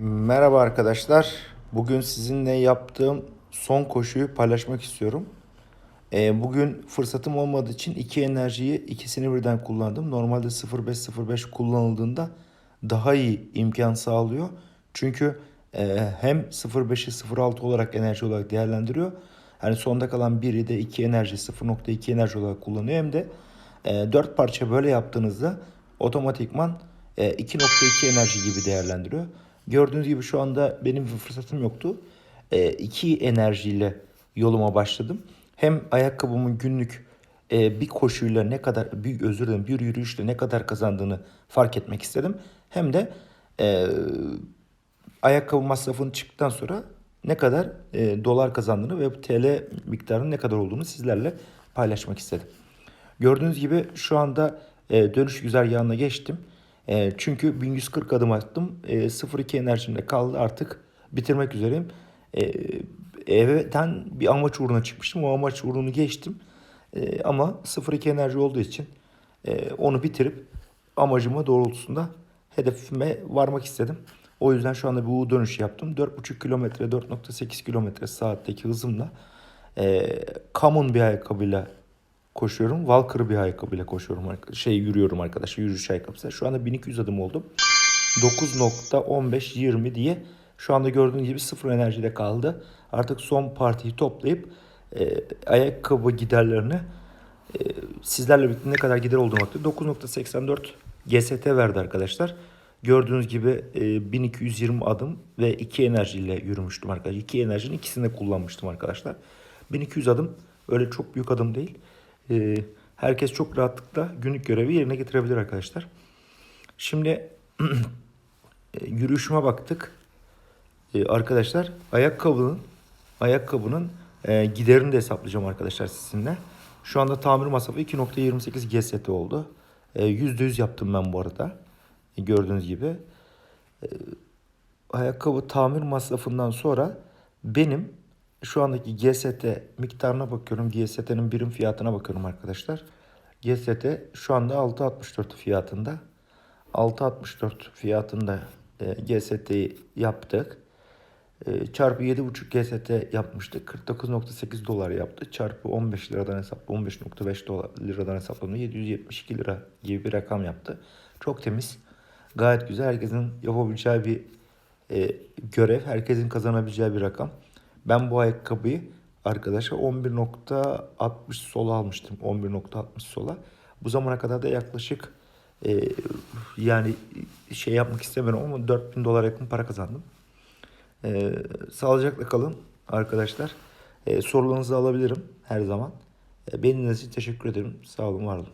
Merhaba arkadaşlar. Bugün sizinle yaptığım son koşuyu paylaşmak istiyorum. Ee, bugün fırsatım olmadığı için iki enerjiyi ikisini birden kullandım. Normalde 0505 kullanıldığında daha iyi imkan sağlıyor. Çünkü e, hem 05'i 06 olarak enerji olarak değerlendiriyor. Hani sonda kalan biri de 2 enerji 0.2 enerji olarak kullanıyor. Hem de e, 4 parça böyle yaptığınızda otomatikman e, 2.2 enerji gibi değerlendiriyor. Gördüğünüz gibi şu anda benim fırsatım yoktu. E, iki enerjiyle yoluma başladım. Hem ayakkabımın günlük e, bir koşuyla ne kadar, bir özür dilerim bir yürüyüşle ne kadar kazandığını fark etmek istedim. Hem de e, ayakkabı masrafını çıktıktan sonra ne kadar e, dolar kazandığını ve TL miktarının ne kadar olduğunu sizlerle paylaşmak istedim. Gördüğünüz gibi şu anda e, dönüş güzergahına geçtim. E, çünkü 1140 adım attım. E, 0.2 enerjimde kaldı artık bitirmek üzereyim. E, evden bir amaç uğruna çıkmıştım. O amaç uğrunu geçtim. E, ama 0.2 enerji olduğu için e, onu bitirip amacıma doğrultusunda hedefime varmak istedim. O yüzden şu anda bir U dönüş yaptım. 4.5 kilometre, 4.8 kilometre saatteki hızımla e, common bir ayakkabıyla koşuyorum. Walker bir ayakkabıyla koşuyorum. Şey yürüyorum arkadaşlar. Yürüyüş ayakkabısı. Şu anda 1200 adım oldum. 9.15-20 diye şu anda gördüğünüz gibi sıfır enerjide kaldı. Artık son partiyi toplayıp e, ayakkabı giderlerini e, sizlerle birlikte ne kadar gider olduğunu baktık. 9.84 GST verdi arkadaşlar. Gördüğünüz gibi e, 1220 adım ve 2 enerjiyle yürümüştüm arkadaşlar. 2 enerjinin ikisini de kullanmıştım arkadaşlar. 1200 adım öyle çok büyük adım değil. E, herkes çok rahatlıkla günlük görevi yerine getirebilir arkadaşlar. Şimdi e, yürüyüşüme baktık. E, arkadaşlar ayakkabının ayakkabının e, giderini de hesaplayacağım arkadaşlar sizinle. Şu anda tamir masrafı 2.28 GST oldu. E, %100 yaptım ben bu arada. E, gördüğünüz gibi. Ayakkabı tamir masrafından sonra benim şu andaki GST miktarına bakıyorum. GST'nin birim fiyatına bakıyorum arkadaşlar. GST şu anda 6.64 fiyatında. 6.64 fiyatında e, GST'yi yaptık. E, çarpı 7.5 GST yapmıştık. 49.8 dolar yaptı. Çarpı 15 liradan hesapla 15.5 dolar liradan hesaplanıyor. 772 lira gibi bir rakam yaptı. Çok temiz. Gayet güzel. Herkesin yapabileceği bir e, görev. Herkesin kazanabileceği bir rakam. Ben bu ayakkabıyı arkadaşa 11.60 sola almıştım. 11.60 sola. Bu zamana kadar da yaklaşık e, yani şey yapmak istemiyorum ama 4000 dolar yakın para kazandım. E, sağlıcakla kalın arkadaşlar. E, sorularınızı alabilirim her zaman. E, benim için teşekkür ederim. Sağ olun, var olun.